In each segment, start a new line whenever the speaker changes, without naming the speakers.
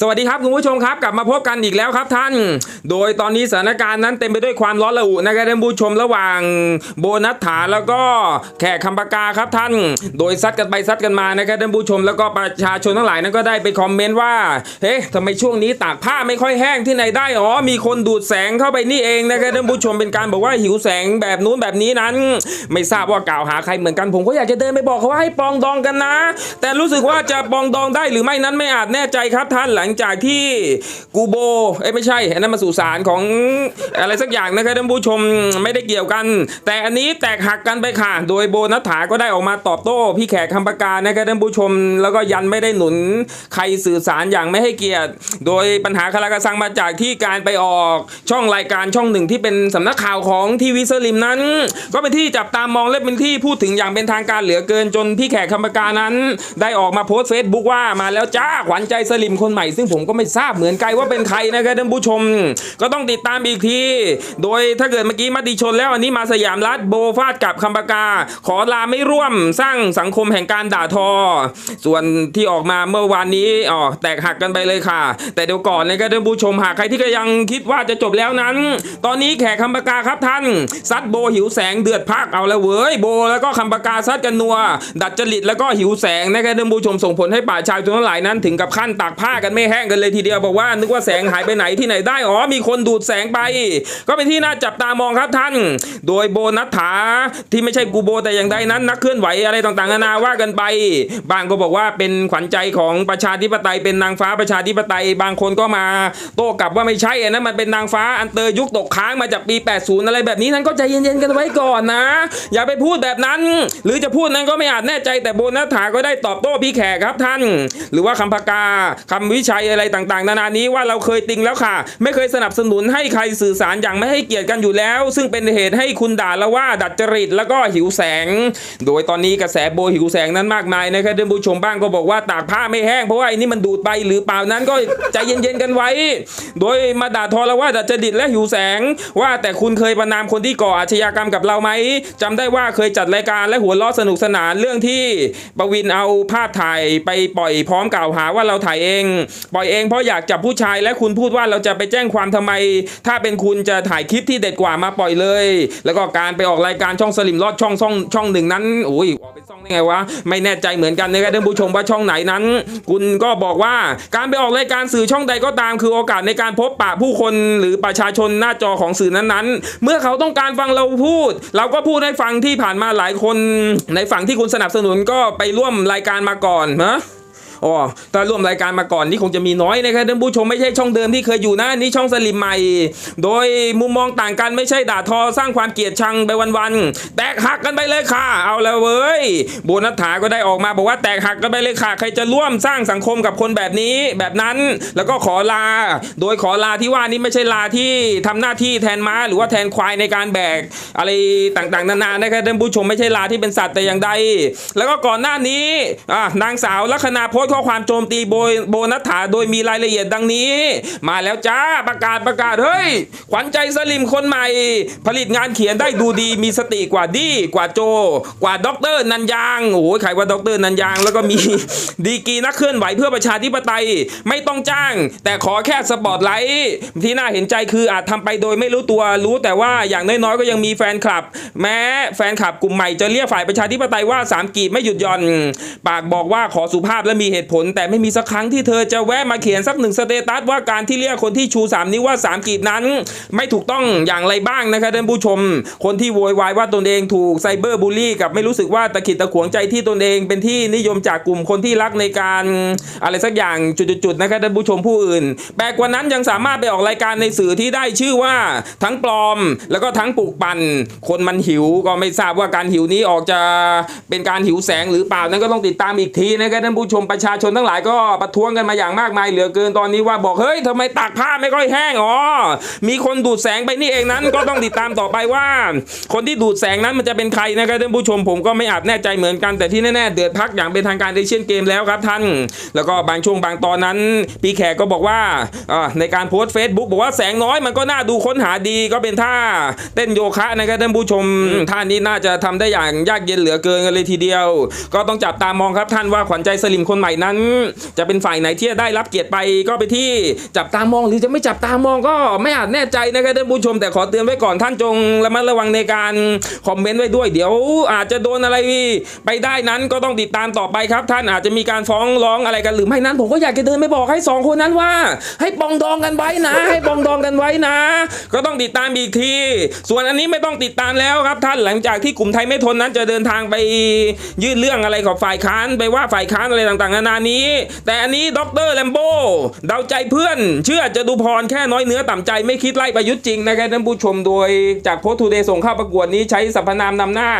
สวัสดีครับคุณผู้ชมครับกลับมาพบกันอีกแล้วครับท่าน โดยตอนนี้สถานการณ์นั้นเต็มไปด้วยความร้อนระอุนะครับท่านผู้ชมระหว่างโบนัสถาแล้วก็แขกคำปากาครับท่าน โดยซัดกันไปซัดกันมานะครับท่านผู้ชมแล้วก็ประชาชนทั้งหลายนั้นก็ได้ไปคอมเมนต์ว่าเฮ้ยทำไมช่วงนี้ตากผ้าไม่ค่อยแห้งที่ไหนได้อ๋อมีคนดูดแสงเข้าไปนี่เองนะครับท่านผู้ชมเป็นการบอกว่าหิวแสงแบบนู้นแบบนี้นั้น ไม่ทราบว่ากล่าวหาใครเหมือนกันผมก็อยากจะเดินไปบอกเขาว่าให้ปองดองกันนะ แต่รู้สึกว่าจะปองดองได้หรือไม่นั้นไม่อาจแน่ใจครับท่านหลังจากที่กูโบเอ้ไม่ใช่อันนั้นมาสู่สารของอะไรสักอย่างนะครับท่านผู้ชมไม่ได้เกี่ยวกัน แต่อันนี้แตกหักกันไปค่ะ โดยโบนัฐถาก็ได้ออกมาตอบโต้ พี่แขกคำประการนะครับท่านผู้ชม แล้วก็ยันไม่ได้หนุนใครสื่อสารอย่างไม่ให้เกียรติ โดยปัญหาคาราคาซังมาจากที่การไปออกช่องรายการช่องหนึ่งที่เป็นสำนักข่าวของทีวีสลิมนั้น ก็เป็นที่จับตามองและเป็นที่พูดถึงอย่างเป็นทางการเหลือเกินจนพี่แขกคำประการนั้น ได้ออกมาโพสต์เฟซบุ๊กว่ามาแล้วจ้าขวัญใจสลิมคนใหม่ซึ่งผมก็ไม่ทราบเหมือนกันว่าเป็นใครนะครับท่านผู้ชม ก็ต้องติดตามอีกที โดยถ้าเกิดเมื่อกี้มติชนแล้วอันนี้มาสยามรัฐโบฟาดกับคำปากา ขอลาไม่ร่วมสร้างสังคมแห่งการด่าทอ ส่วนที่ออกมาเมื่อวานนี้อ๋อแตกหักกันไปเลยค่ะ แต่เดี๋ยวก่อนนะครับท่านผู้ชมหากใครที่ก็ยังคิดว่าจะจบแล้วนั้น ตอนนี้แขกคำปากาครับท่านซัดโบหิวแสงเดือดพักเอาแล้วเว้ยโบ แล้วก็คำปากาซัดกันนัว ดัดจริตแล้วก็หิวแสงนะครับท่านผู้ชมส่งผลให้ป่าชายชนทั้งหลายนั้น ถึงกับขั้นตากผ้ากันไม่แห้งกันเลยทีเดียวบอกว่านึกว่าแสงหายไปไหนที่ไหนได้อ๋อมีคนดูดแสงไป ก็เป็นที่น่าจับตามองครับท่าน โดยโบนัทถาที่ไม่ใช่กูโบแต่อย่างใดนั้น นักเคลื่อนไหวอะไรต่างๆนานาว่ากันไป บางก็บอกว่าเป็นขวัญใจของประชาธิปไตยเป็นนางฟ้าประชาธิปไตย บางคนก็มาโต้กลับว่าไม่ใช่อันนั้นมันเป็นนางฟ้าอันเตอร์ยุคตกค้างมาจากปี 80 อะไรแบบนี้นั้นก็ใจเย็นๆกันไว้ก่อนนะ อย่าไปพูดแบบนั้น หรือจะพูดนั้นก็ไม่อาจแน่ใจแต่โบนัสถาก็ได้ตอบโต้พี่แขกครับท่าน หรือว่าคำพกาคำวิชัยอะไรต่างๆ นานานี้ว่าเราเคยติงแล้วค่ะ ไม่เคยสนับสนุนให้ใครสื่อสารอย่างไม่ให้เกียรติกันอยู่แล้ว ซึ่งเป็นเหตุให้คุณด่าละว่าดัดจริตแล้วก็หิวแสง โดยตอนนี้กระแสโบหิวแสงนั้นมากมายนะครับท่านผู้ชมบ้างก็บอกว่าตากผ้าไม่แห้งเพราะว่าไอ้นี่มันดูดไปหรือเปล่านั้นก็ใจเย็นๆกันไว้ โดยมาด่าทอละว่าดัดจริตและหิวแสง ว่าแต่คุณเคยประนามคนที่ก่ออาชญากรรมกับเราไหมจำได้ว่าเคยจัดรายการและหัวล้อสนุกสนานเรื่องที่ปวินเอาภาพถ่ายไปปล่อยพร้อมกล่าวหาว่าเราถ่ายเองปล่อยเองเพราะอยากจับผู้ชายและคุณพูดว่าเราจะไปแจ้งความทำไม ถ้าเป็นคุณจะถ่ายคลิปที่เด็ดกว่ามาปล่อยเลย แล้วก็การไปออกรายการช่องสลิมรอดช่องช่องช่องหนึ่งนั้นโอ้ยออกเป็นช่องได้ไงวะไม่แน่ใจเหมือนกันนะครับท่านผู้ชมว่าช่องไหนนั้น คุณก็บอกว่าการไปออกรายการสื่อช่องใดก็ตาม คือโอกาสในการพบปะผู้คนหรือประชาชนหน้าจอของสื่อนั้นๆ เมื่อเขาต้องการฟังเราพูด เราก็พูดให้ฟังที่ผ่านมาหลายคนในฝั่งที่คุณสนับสนุนก็ไปร่วมรายการมาก่อนนะ อ๋อถ้าร่วมรายการมาก่อนนี่คงจะมีน้อยนะครับท่านผู้ชมไม่ใช่ช่องเดิมที่เคยอยู่นะนี่ช่องสลิมใหม่ โดยมุมมองต่างกันไม่ใช่ด่าทอสร้างความเกลียดชังไปวันๆแตกหักกันไปเลยค่ะ เอาแล้วเว้ยโบนัสถาก็ได้ออกมาบอกว่าแตกหักกันไปเลยค่ะ ใครจะร่วมสร้างสังคมกับคนแบบนี้แบบนั้น แล้วก็ขอลา โดยขอลาที่ว่านี่ไม่ใช่ลาที่ทำหน้าที่แทนม้าหรือว่าแทนควายในการแบกอะไรต่างๆนานานะครับท่านผู้ชมไม่ใช่ลาที่เป็นสัตว์แต่อย่างใด แล้วก็ก่อนหน้านี้นางสาวลัคนาโพสต์ข้อความโจมตีโบยโบนัฐถาโดยมีรายละเอียดดังนี้ มาแล้วจ้าประกาศประกาศ เฮ้ย ขวัญใจสลิมคนใหม่ ผลิตงานเขียนได้ดูดีมีสติกว่าดีกว่าโจ กว่าด็อกเตอร์นันยางโอ้โหใครว่าด็อกเตอร์นันยาง แล้วก็มีดีกีนักเคลื่อนไหวเพื่อประชาธิปไตยไม่ต้องจ้าง แต่ขอแค่สปอตไลท์ที่น่าเห็นใจคืออาจทำไปโดยไม่รู้ตัวรู้แต่ว่าอย่างน้อยๆก็ยังมีแฟนคลับ แม้แฟนคลับกลุ่มใหม่จะเรียกฝ่ายประชาธิปไตยว่าสามกีบไม่หยุดหย่อน ปากบอกว่าขอสุภาพและมีเหตุผล แต่ไม่มีสักครั้งที่เธอจะแวะมาเขียนสักหนึ่งสเตตัสว่าการที่เรียกคนที่ชูสามนิ้วว่าสามกีบนั้น ไม่ถูกต้องอย่างไรบ้างนะครับท่านผู้ชม คนที่โวยวายว่าตนเองถูกไซเบอร์บูลลี่กับไม่รู้สึกว่าตะขิดตะขวงใจที่ตนเองเป็นที่นิยมจากกลุ่มคนที่รักในการอะไรสักอย่างจุดๆนะครับท่านผู้ชมผู้อื่นแปลกว่านั้นยังสามารถไปออกรายการในสื่อที่ได้ชื่อว่าทั้งปลอม แล้วก็ทั้งปลูกปั่นคนมันหิวก็ไม่ทราบว่าการหิวนี้ออกจะเป็นการหิวแสงหรือเปล่านั้นก็ต้องติดตามอีกทีนะครับท่านผู้ชมประชาชนทั้งหลายก็ประท้วงกันมาอย่างมากมายเหลือเกินตอนนี้ว่าบอกเฮ้ยทำไมตากผ้าไม่ค่อยแห้งอ๋อมีคนดูดแสงไปนี่เองนั้น ก็ต้องติดตามต่อไปว่า คนที่ดูดแสงนั้นมันจะเป็นใครนะครับท่านผู้ชมผมก็ไม่อาจแน่ใจเหมือนกันแต่ที่แน่ๆเดือดพักอย่างเป็นทางการในเช่นเกมแล้วครับท่าน แล้วก็บางช่วงบางตอนนั้นพี่แขกก็บอกว่าในการโพสต์เฟซบุ๊กบอกว่าแสงน้อยมันก็น่าดูค้นหาดีก็เป็นท่าเต้นโยคะนะครับท่านผู้ชมท่านนี้น่าจะทำได้อย่างยากเย็นเหลือเกินกันเลยทีเดียว ก็ต้องจับตามองครับท่านว่าขวัญใจสลิมคนใหม่นั้น จะเป็นฝ่ายไหนที่จะได้รับเกียรติไปก็ไปที่จับตามองหรือจะไม่จับตามองก็ไม่อาจแน่ใจนะครับท่านผู้ชม แต่ขอเตือนไว้ก่อนท่านจงระมัดระวังในการคอมเมนต์ไว้ด้วย เดี๋ยวอาจจะโดนอะไรไปได้นั้นก็ต้องติดตามต่อไปครับ ท่านอาจจะมีการฟ้องร้องอะไรกันหรือไม่นั้น ผมก็อยากจะเดินไปบอกให้สองคนนั้นว่า ให้ปองดองกันไว้นะ ให้ปองดองกันไว้นะ ก็ต้องติดตามอีกที ส่วนอันนี้ไม่ต้องติดตามแล้วครับ ท่านหลังจากที่กลุ่มไทยไม่ทนนั้นจะเดินทางไปยื่นเรื่องอะไรกับฝ่ายค้านไปว่าฝ่ายค้านอะไรต่างๆนานานี้ แต่อันนี้ด็อกเตอร์แลมโบ้เดาใจเพื่อน เชื่อจะดูพรแค่น้อยเนื้อต่ำใจไม่คิดไล่ประยุทธ์จริงนะครับท่านผู้ชมโดยจากโพสต์ทูเดย์ส่งเข้าประกวดนี้ใช้สรรพนามนำหน้า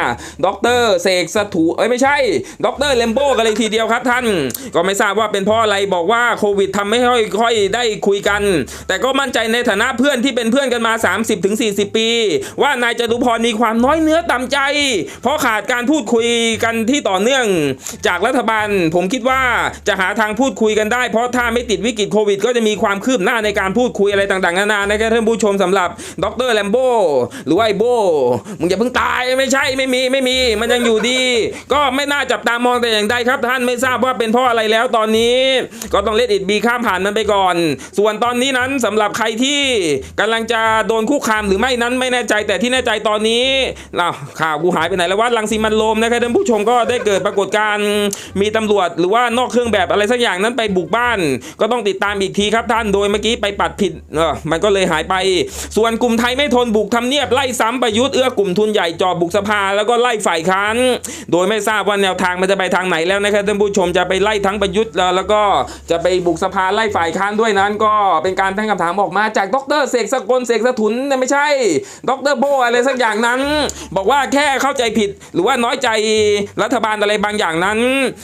ด็อกเตอร์เสกสถูเอ้ยไม่ใช่ด็อกเตอร์แลมโบ้กันเลยทีเดียวครับท่าน ก็ไม่ทราบว่าเป็นเพราะอะไรบอกว่าโควิดทำไม่ค่อยค่อยได้คุยกัน แต่ก็มั่นใจในฐานะเพื่อนที่เป็นเพื่อนกันมา 30-40 ปี ว่านายจตุพรมีความน้อยเนื้อต่ำใจ เพราะขาดการพูดคุยกันที่ต่อเนื่องจากรัฐบาล ผมคิดว่าจะหาทางพูดคุยกันได้ เพราะถ้าไม่ติดวิกฤตโควิด ก็จะมีความคืบหน้าในการพูดคุยอะไรต่างๆนานานะครับท่านผู้ชมสำหรับดรแลมโบหรือว่าไอโบมึงอย่าเพิ่งตายไม่ใช่ไม่มีไม่มี มันยังอยู่ดี ก็ไม่น่าจับตามองแต่อย่างใดครับ ท่านไม่ทราบว่าเป็นเพราะอะไรแล้วตอนนี้ ก็ต้องเลดอิดบีข้ามผ่านมันไปก่อน ส่วนตอนนี้นั้นสำหรับใครที่กำลังจะโดนคุกคามหรือไม่นั้นไม่แน่ใจแต่ที่แน่ใจตอนนี้ล่ะข่าวกูหายไปไหนแล้วว่าลังสีมันโลมนะครับท่านผู้ชมก็ได้เกิดปรากฏการณ์มีตำรวจหรือว่านอกเครื่องแบบอะไรสักอย่างนั้นไปบุกบ้าน ก็ต้องติดตามอีกทีครับท่านโดยเมื่อกี้ไปปัดผิดเออมันก็เลยหายไป ส่วนกลุ่มไทยไม่ทนบุกทำเนียบไล่ซ้ำประยุทธ์เอื้อกลุ่มทุนใหญ่จ่อบุกสภาแล้วก็ไล่ฝ่ายค้านโดยไม่ทราบว่าแนวทางมันจะไปทางไหนแล้วนะครับท่านผู้ชมจะไปไล่ทั้งประยุทธ์แล้วแล้วก็จะไปบุกสภาไล่ฝ่ายค้านด้วยนั้น ก็เป็นการตั้งคำถามออกมาจากดรเสกสกลเสกสถุนเนี่ยไม่ใช่ดรโบอะไรสักอย่างนั้น บอกว่าแค่เข้าใจผิดหรือว่าน้อยใจรัฐบาลอะไรบางอย่างนั้น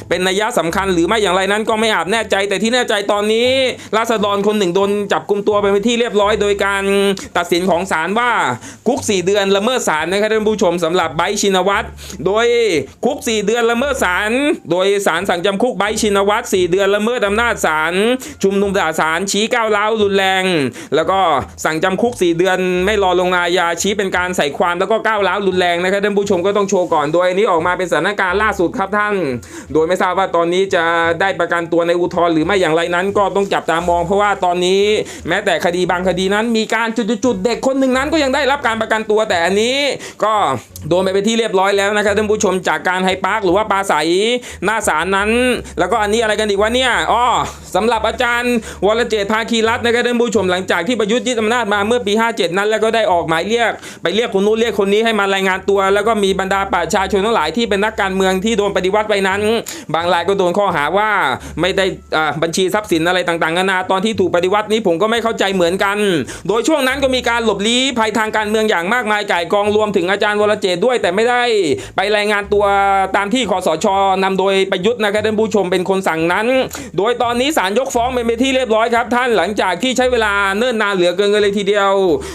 เป็นนัยยะสำคัญหรือไม่อย่างไรนั้นก็ไม่อาจแน่ใจ แต่ที่แน่ใจตอนนี้ราษฎรคนหนึ่งโดนจับกลุ่มตัวไปเป็นที่เรียบร้อย โดยการตัดสินของศาลว่าคุก 4 เดือนละเมิดศาลนะครับท่านผู้ชมสำหรับไบชินวัตรโดยคุก 4 เดือนละเมิดศาลโดยศาลสั่งจำคุกไบชินวัตร4เดือนละเมิดอำนาจศาลชุมนุมด่าศาลชี้ก้าวร้าวรุนแรง แล้วก็สั่งจำคุก 4 เดือนไม่รอลงอาญาชี้เป็นการใส่ความแล้วก็ก้าวร้าวรุนแรงนะครับท่านผู้ชมก็ต้องโชว์ก่อนโดยอันนี้ออกมาเป็นสถานการณ์ล่าสุดครับท่าน โดยไม่ทราบว่าตอนนี้จะได้ประกันตัวในอุทธรณ์หรือไม่อย่างไรนั้น ก็ต้องจับตามอง เพราะว่าตอนนี้แม้แต่คดีบางคดีนั้น มีการจุดๆเด็กคนหนึ่งนั้นก็ยังได้รับการประกันตัวแต่อันนี้ก็โดนไปเป็นที่เรียบร้อยแล้วนะครับท่านผู้ชมจากการไฮปาร์คหรือว่าปลาใสหน้าศาลนั้น แล้วก็อันนี้อะไรกันอีกวะเนี่ยอ้อสำหรับอาจารย์วรเจตภาคีรัตน์นะครับท่านผู้ชมหลังจากที่ประยุทธ์ยึดอำนาจมาเมื่อปี 57 นั้น แล้วก็ได้ออกหมายเรียก ไปเรียกคนนู้นเรียกคนนี้ให้มารายงานตัว แล้วก็มีบรรดาประชาชนทั้งหลายที่เป็นนักการเมืองที่โดนปฏิวัติไปนั้น บางรายก็โดนข้อหาว่าไม่ได้บัญชีทรัพย์สินอะไรต่างๆนานาตอนที่ถูกปฏิวัตินี้ผมก็ไม่เข้าใจเหมือนกัน โดยช่วงนั้นก็มีการหลบลี้ภัยทางการเมืองอย่างมากมายก่ายกองรวมถึงอาจารย์วรเจตด้วย แต่ไม่ได้ไปรายงานตัวตามที่คอสชนำโดยประยุทธ์นะครับท่านผู้ชมเป็นคนสั่งนั้น โดยตอนนี้ศาลยกฟ้องเป็นไปที่เรียบร้อยครับท่านหลังจากที่ใช้เวลาเนิ่นนานเหลือเกินเลยทีเดียว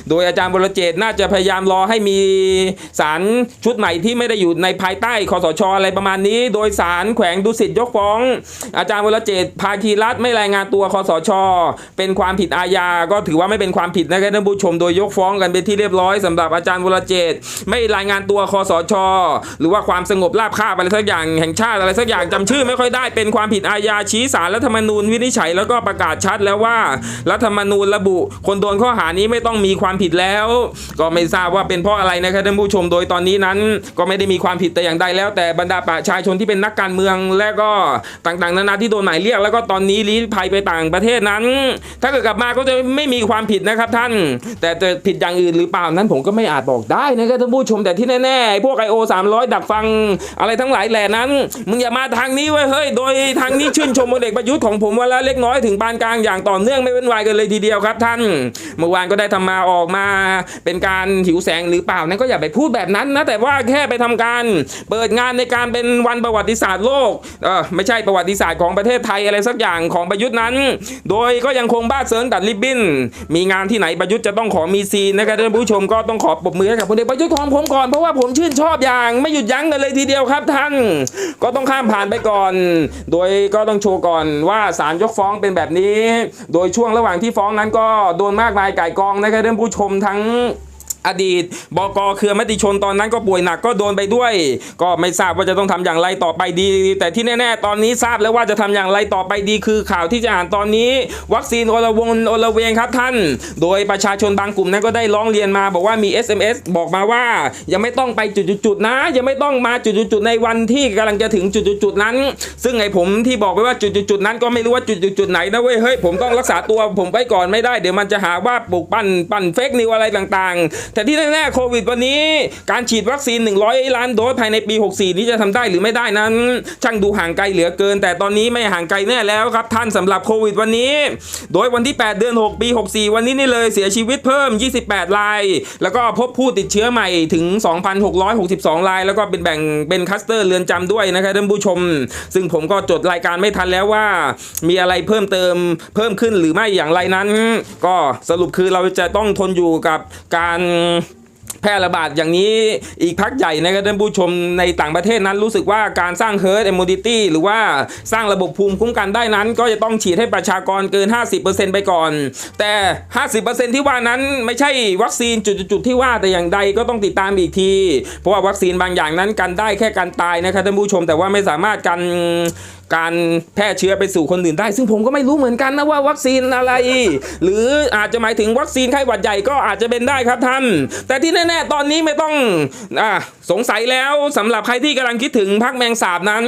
โดยอาจารย์วรเจตน์น่าจะพยายามรอให้มีศาลชุดใหม่ที่ไม่ได้อยู่ในภายใต้คอสชอะไรประมาณนี้ โดยศาลแขวงดุสิตยกฟ้องอาจารย์วรเจตภาคีรัฐไม่รายงานตัวคอสช เป็นความผิดอาญาก็ถือว่าไม่เป็นความผิดนะครับท่านผู้ชมโดยยกฟ้องกันเป็นที่เรียบร้อยสำหรับอาจารย์วรเจตไม่รายงานตัวคอสช หรือว่าความสงบราบคาบอะไรสักอย่างแห่งชาติอะไรสักอย่างจำชื่อไม่ค่อยได้เป็นความผิดอาญาชี้ศาลรัฐธรรมนูญวินิจฉัยแล้วก็ประกาศชัดแล้วว่ารัฐธรรมนูญระบุ คนโดนข้อหานี้ไม่ต้องมีความผิดแล้ว ก็ไม่ทราบว่าเป็นเพราะอะไรนะครับท่านผู้ชมโดยตอนนี้นั้น ก็ไม่ได้มีความผิดแต่อย่างใดแล้ว แต่บรรดาประชาชนที่เป็นนักการเมืองและก็ต่างๆ นานาที่โดนหมายเรียกแล้วก็ตอนนี้ลี้ภัยไปต่างประเทศนั้น ถ้าเกิดกลับมาก็จะไม่มีความผิดนะครับท่าน แต่จะผิดอย่างอื่นหรือเปล่านั้นผมก็ไม่อาจบอกได้นะครับท่านผู้ชมแต่ที่แน่ๆพวกไอโอสามร้อยดักฟังอะไรทั้งหลายแหล่นั้นมึงอย่ามาทางนี้ไว้เฮ้ยโดยทางนี้ชื่นชมพลเอกประยุทธ์ของผมวันละเล็กน้อยถึงปานกลางอย่างต่อเนื่องไม่เว้นวายกันเลยทีเดียวครับท่าน เมื่อวานก็ได้ทำมาออกมา เป็นการหิวแสงหรือเปล่านั้นก็อย่าไปพูดแบบนั้นนะแต่ว่าแค่ไปทำการ เปิดงานในการเป็นวันประวัติศาสตร์โลกเออไม่ใช่ประวัติัติศาสตร์ของประเทศไทยอะไรสักอย่างของประยุทธ์นั้น โดยก็ยังคงบ้าเซิงตัดริบบิ้น มีงานที่ไหนประยุทธ์จะต้องขอมีซีนนะครับท่านผู้ชมก็ต้องขอปรบมือให้กับพลเอกประยุทธ์ของผมก่อนเพราะว่าผมชื่นชอบอย่างไม่หยุดยั้งกันเลยทีเดียวครับท่าน ก็ต้องข้ามผ่านไปก่อน โดยก็ต้องโชว์ก่อนว่าศาลยกฟ้องเป็นแบบนี้ โดยช่วงระหว่างที่ฟ้องนั้นก็โดนมากมายไก่กองนะครับท่านผู้ชมทั้ง อดีตบกเครือมติชนตอนนั้นก็ป่วยหนักก็โดนไปด้วย ก็ไม่ทราบว่าจะต้องทำอย่างไรต่อไปดี แต่ที่แน่ๆ ตอนนี้ทราบแล้วว่าจะทำอย่างไรต่อไปดี คือข่าวที่จะอ่านตอนนี้ วัคซีนโอละวงโอละเวงครับท่าน โดยประชาชนบางกลุ่มนั้นก็ได้ร้องเรียนมาบอกว่ามี SMS บอกมาว่า ยังไม่ต้องไปจุดๆนะ ยังไม่ต้องมาจุดๆในวันที่กำลังจะถึงจุดๆนั้น ซึ่งไอ้ผมที่บอกไปว่าจุดๆนั้นก็ไม่รู้ว่าจุดๆไหนนะเว้ยเฮ้ยผมต้องรักษาตัวผมไว้ก่อนไม่ได้เดี๋ยวมันจะหาว่าปลุกปั้นปั้นเฟกนิวอะไรต่างๆแต่ที่แน่ๆโควิดวันนี้ การฉีดวัคซีน 100 ล้านโดสภายในปี 64 นี้จะทำได้หรือไม่ได้นั้น ช่างดูห่างไกลเหลือเกิน แต่ตอนนี้ไม่ห่างไกลแน่แล้วครับท่านสำหรับโควิดวันนี้ โดยวันที่ 8 เดือน 6 ปี 64 วันนี้นี่เลยเสียชีวิตเพิ่ม 28 ราย แล้วก็พบผู้ติดเชื้อใหม่ถึง 2,662 ราย แล้วก็เป็นแบ่งเป็นคัสเตอร์เรือนจำด้วยนะครับท่านผู้ชม ซึ่งผมก็จดรายการไม่ทันแล้วว่า มีอะไรเพิ่มเติมเพิ่มขึ้นหรือไม่อย่างไรนั้น ก็สรุปคือเราจะต้องทนอยู่กับการแพร่ระบาดอย่างนี้อีกพักใหญ่นะครับท่านผู้ชมในต่างประเทศนั้นรู้สึกว่าการสร้าง herd immunity หรือว่าสร้างระบบภูมิคุ้มกันได้นั้น ก็จะต้องฉีดให้ประชากรเกิน 50%ไปก่อน แต่ 50%ที่ว่านั้นไม่ใช่วัคซีนจุดๆที่ว่าแต่อย่างใดก็ต้องติดตามอีกที เพราะว่าวัคซีนบางอย่างนั้นกันได้แค่การตายนะครับท่านผู้ชมแต่ว่าไม่สามารถกัน การแพร่เชื้อไปสู่คนอื่นได้ ซึ่งผมก็ไม่รู้เหมือนกันนะว่าวัคซีนอะไร หรืออาจจะหมายถึงวัคซีนไข้หวัดใหญ่ก็อาจจะเป็นได้ครับท่าน แต่ที่แน่ ๆ ตอนนี้ไม่ต้องอ่าสงสัยแล้วสำหรับใครที่กำลังคิดถึงพักแมงสาบนั้น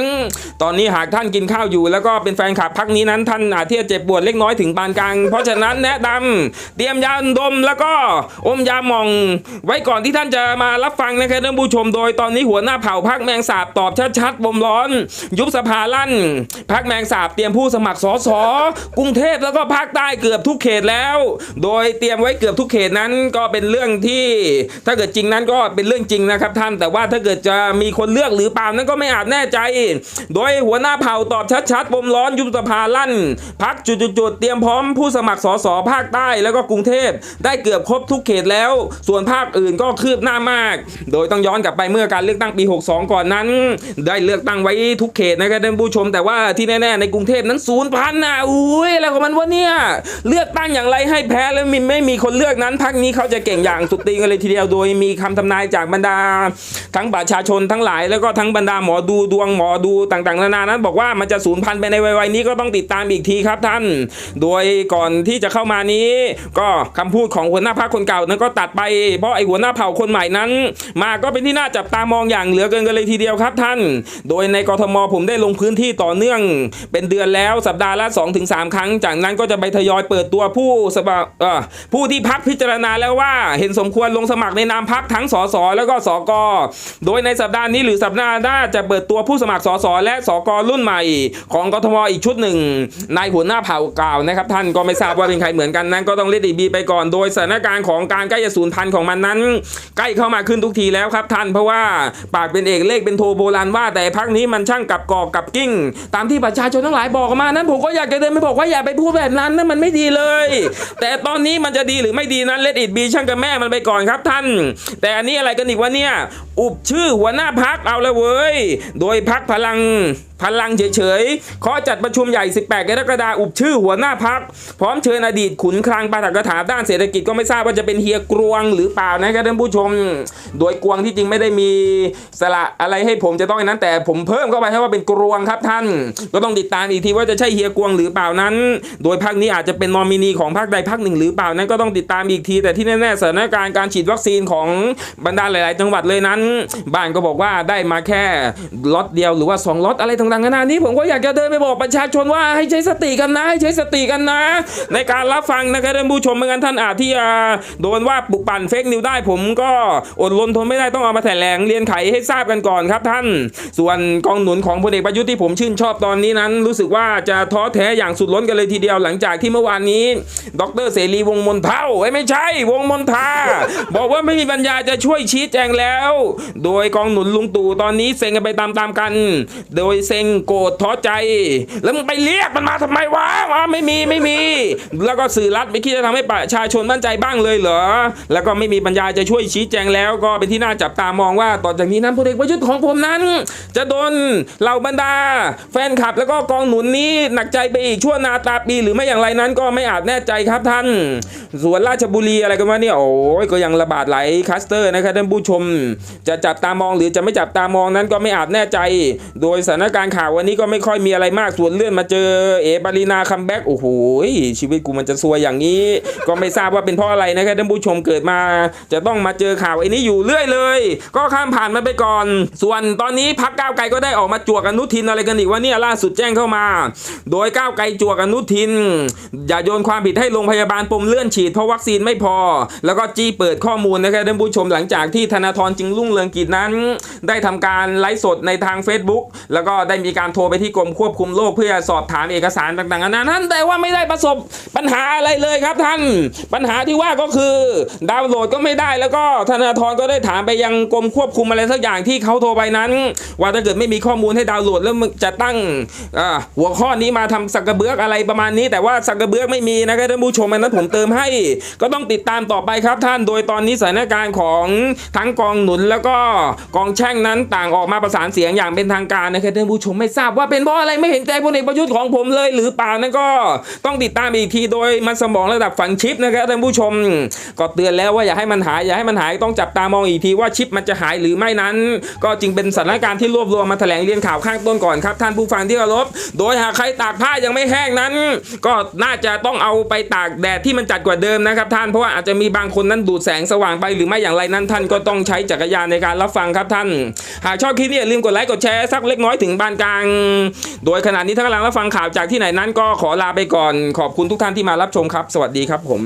ตอนนี้หากท่านกินข้าวอยู่ แล้วก็เป็นแฟนคลับพักนี้นั้น ท่านอาจที่จะเจ็บปวดเล็กน้อยถึงปานกลาง เพราะฉะนั้นแนะนำเตรียมยาดมแล้วก็อมยาหมอง ไว้ก่อนที่ท่านจะมารับฟังนะครับท่านผู้ชมโดยตอนนี้หัวหน้าเผ่าพักแมงสาบตอบชัดๆบมร้อน ยุบสภาลั่นพักแมงสาบเตรียมผู้สมัครสสกรุงเทพแล้วก็ภาคใต้เกือบทุกเขตแล้ว โดยเตรียมไว้เกือบทุกเขตนั้นก็เป็นเรื่องที่ ถ้าเกิดจริงนั้นก็เป็นเรื่องจริงนะครับท่าน แต่ว่าถ้าเกิดจะมีคนเลือกหรือเปล่านั้นก็ไม่อาจแน่ใจ โดยหัวหน้าเผ่าตอบชัดๆบมร้อนยุบสภาลั่น พักจุดๆๆเตรียมพร้อมผู้สมัครสสภาคใต้แล้วก็กรุงเทพได้เกือบครบทุกเขตแล้ว ส่วนภาคอื่นก็คืบหน้ามาก โดยต้องย้อนกลับไปเมื่อการเลือกตั้งปี 62 ก่อนนั้น ได้เลือกตั้งไว้ทุกเขตนะครับท่านผู้ชมแต่ว่าที่แน่ๆในกรุงเทพนั้นศูนย์พันนะอุ้ยอะไรของมันวะเนี่ยเลือกตั้งอย่างไรให้แพ้แล้วมีไม่มีคนเลือกนั้นพักนี้เขาจะเก่งอย่างสุดตีกันเลยทีเดียวโดยมีคำทำนายจากบรรดา ทั้งประชาชนทั้งหลาย แล้วก็ทั้งบรรดาหมอดูดวงหมอดูต่างๆนานานั้น บอกว่ามันจะสูญพันไปในวัยนี้ก็ต้องติดตามอีกทีครับท่าน โดยก่อนที่จะเข้ามานี้ ก็คำพูดของหัวหน้าพรรคคนเก่านั้นก็ตัดไปเพราะไอ้หัวหน้าเผ่าคนใหม่นั้น มาก็เป็นที่น่าจับตามองอย่างเหลือเกินกันเลยทีเดียวครับท่าน โดยในกทมผมได้ลงพื้นที่ต่อเนื่องเป็นเดือนแล้วสัปดาห์ละ 2-3 ครั้ง จากนั้นก็จะไปทยอยเปิดตัวผู้สมัครเอ่อผู้ที่พักพิจารณาแล้วว่าเห็นสมควรลงสมัครในนามพักทั้งสสแล้วก็สกโดยในสัปดาห์นี้หรือสัปดาห์หน้าจะเปิดตัวผู้สมัครสสและสกรุ่นใหม่ ของกทมอีกชุดหนึ่งนายหัวหน้าเผ่ากล่าวนะครับ ท่านก็ไม่ทราบว่าเป็นใครเหมือนกันนั้นก็ต้องเล่นดีบีไปก่อน โดยสถานการณ์ของการใกล้จะสูญพันธุ์ของมันนั้น ใกล้เข้ามาขึ้นทุกทีแล้วครับท่านเพราะว่าปากเป็นเอกเลขเป็นโทโบราณว่าแต่พักนี้มันช่างกับกอกกับกิ้งตามที่ประชาชนทั้งหลายบอกมานั้น ผมก็อยากจะเดินไปบอกว่าอย่าไปพูดแบบนั้นนั่นมันไม่ดีเลย แต่ตอนนี้มันจะดีหรือไม่ดีนั้นเลดอิดบีช่างกับแม่มันไปก่อนครับท่าน แต่อันนี้อะไรกันอีกวะเนี่ยอุบชื่อหัวหน้าพักเอาละเว้ย โดยพักพลัง พลังเฉยๆขอจัดประชุมใหญ่ 18 กรกฎาคมอุบชื่อหัวหน้าพัก พร้อมเชิญอดีตขุนคลังปาฐกถาด้านเศรษฐกิจก็ไม่ทราบว่าจะเป็นเฮียกรวงหรือเปล่านะครับท่านผู้ชม โดยกวงที่จริงไม่ได้มีสระอะไรให้ผมจะต้องนั้น แต่ผมเพิ่มเข้าไปให้ว่าเป็นกรวงครับท่าน ก็ต้องติดตามอีกทีว่าจะใช่เฮียกวงหรือเปล่านั้น โดยพักนี้อาจจะเป็นนอมินีของพรรคใดพรรคหนึ่งหรือเปล่านั้นก็ต้องติดตามอีกทีแต่ที่แน่ๆสถานการณ์การฉีดวัคซีนของบรรดาหลาย ๆ จังหวัดเลยนั้น บ้านก็บอกว่าได้มาแค่ล็อตเดียวหรือว่าสองล็อตอะไรต่างๆนานานี้ผมก็อยากจะเดินไปบอกประชาชนว่าให้ใช้สติกันนะให้ใช้สติกันนะ ในการรับฟังนะครับท่านผู้ชมไม่งั้นท่านอาจที่จะโดนว่าปลุกปั่นเฟกนิวได้ผมก็อดรนทนไม่ได้ต้องเอามาแถลงเรียนไขให้ทราบกันก่อนครับท่าน ส่วนกองหนุนของพลเอกประยุทธ์ที่ผมชื่นชอบตอนนี้นั้น รู้สึกว่าจะท้อแท้อย่างสุดล้นกันเลยทีเดียวหลังจากที่เมื่อวานนี้ ดรเสรีวงมนเท่าไม่ใช่ วงมนทาบอกว่าไม่มีปัญญาจะช่วยชี้แจงแล้ว โดยกองหนุนลุงตู่ตอนนี้เซ็งกันไปตามๆกัน โดยเซ็งงโกรธท้อใจ แล้วมึงไปเรียกมันมาทำไมวะอ๋อไม่มีไม่มี แล้วก็สื่อรัฐไม่คิดจะทำให้ประชาชนมั่นใจบ้างเลยเหรอ แล้วก็ไม่มีปัญญาจะช่วยชี้แจงแล้วก็เป็นที่น่าจับตามองว่าต่อจากนี้นั้นพลเอกประยุทธ์ของผมนั้น จะโดนเหล่าบรรดา แฟนคลับแล้วก็กองหนุนนี้หนักใจไปอีกชั่วนาตาปีหรือไม่อย่างไรนั้นก็ไม่อาจแน่ใจครับท่าน ส่วนราชบุรีอะไรกันวะเนี่ยโอ้ยก็ยังระบาดหลายคลัสเตอร์นะครับท่านผู้ชม จะจับตามองหรือจะไม่จับตามองนั้นก็ไม่อาจแน่ใจ โดยสถานการณ์ข่าววันนี้ก็ไม่ค่อยมีอะไรมากส่วนเลื่อนมาเจอเอปารีนาคัมแบ็กโอ้โหชีวิตกูมันจะซวยอย่างนี้ ก็ไม่ทราบว่าเป็นเพราะอะไรนะครับท่านผู้ชมเกิดมา จะต้องมาเจอข่าวไอ้นี้อยู่เรื่อยเลย ก็ข้ามผ่านมันไปก่อน ส่วนตอนนี้พักก้าวไกลก็ได้ออกมาจวกอนุทินอะไรกันอีกว่าเนี่ยล่าสุดแจ้งเข้ามา โดยก้าวไกลจวกอนุทิน อย่าโยนความผิดให้โรงพยาบาลปมเลื่อนฉีดเพราะวัคซีนไม่พอ แล้วก็จี้เปิดข้อมูลนะครับท่านผู้ชมหลังจากที่ธนาธรจึงรุ่งเรืองกิจนั้น ได้ทำการไลฟ์สดในทาง Facebook แล้วก็ได้มีการโทรไปที่กรมควบคุมโรคเพื่อสอบถามเอกสารต่างๆนานานั้นแต่ว่าไม่ได้ประสบปัญหาอะไรเลยครับท่าน ปัญหาที่ว่าก็คือ ดาวน์โหลดก็ไม่ได้แล้วก็ธนาธรก็ได้ถามไปยังกรมควบคุมอะไรสักอย่างที่เขาโทรไปนั้น ว่าถ้าเกิดไม่มีข้อมูลให้ดาวน์โหลดแล้วมึงจะตั้งหัวข้อนี้มาทำสักกระเบือกอะไรประมาณนี้ แต่ว่าสักกระเบือกไม่มีนะครับท่านผู้ชมนนั้นผมเติมให้ ก็ต้องติดตามต่อไปครับท่านโดยตอนนี้สถานการณ์ของทั้งกองหนุนแล้วก็กองแช่งนั้นต่างออกมาประสานเสียงอย่างเป็นทางการนะครับท่านผู้ชมไม่ทราบว่าเป็นเพราะอะไรไม่เห็นใจพลเอกประยุทธ์ของผมเลย หรือเปล่านั่นก็ต้องติดตามอีกทีโดยมันสมองระดับฝังชิปนะครับท่านผู้ชม ก็เตือนแล้วว่าอย่าให้มันหายอย่าให้มันหายต้องจับตามองอีกทีว่าชิปมันจะหายหรือไม่นั้น ก็จึงเป็นสถานการณ์ที่รวบรวมมาแถลงเรียนข่าวข้างต้นก่อนครับท่านผู้ฟังที่เคารพโดยหากใครตากผ้ายังไม่แห้งนั้น ก็น่าจะต้องเอาไปตากแดดที่มันจัดกว่าเดิมนะครับ ท่านเพราะว่าอาจจะมีบางคนนั้นดูดแสงสว่างไปหรือไม่อย่างไรนั้น ท่านก็ต้องใช้จักรยานในการรับฟังครับท่าน หากชอบคลิปนี้อย่าลืมกดไลค์กดแชร์สักเล็กน้อยถึงปานกลาง โดยขณะนี้ท่านกำลังรับฟังข่าวจากที่ไหนนั้น ก็ขอลาไปก่อน ขอบคุณทุกท่านที่มารับชมครับ สวัสดีครับผม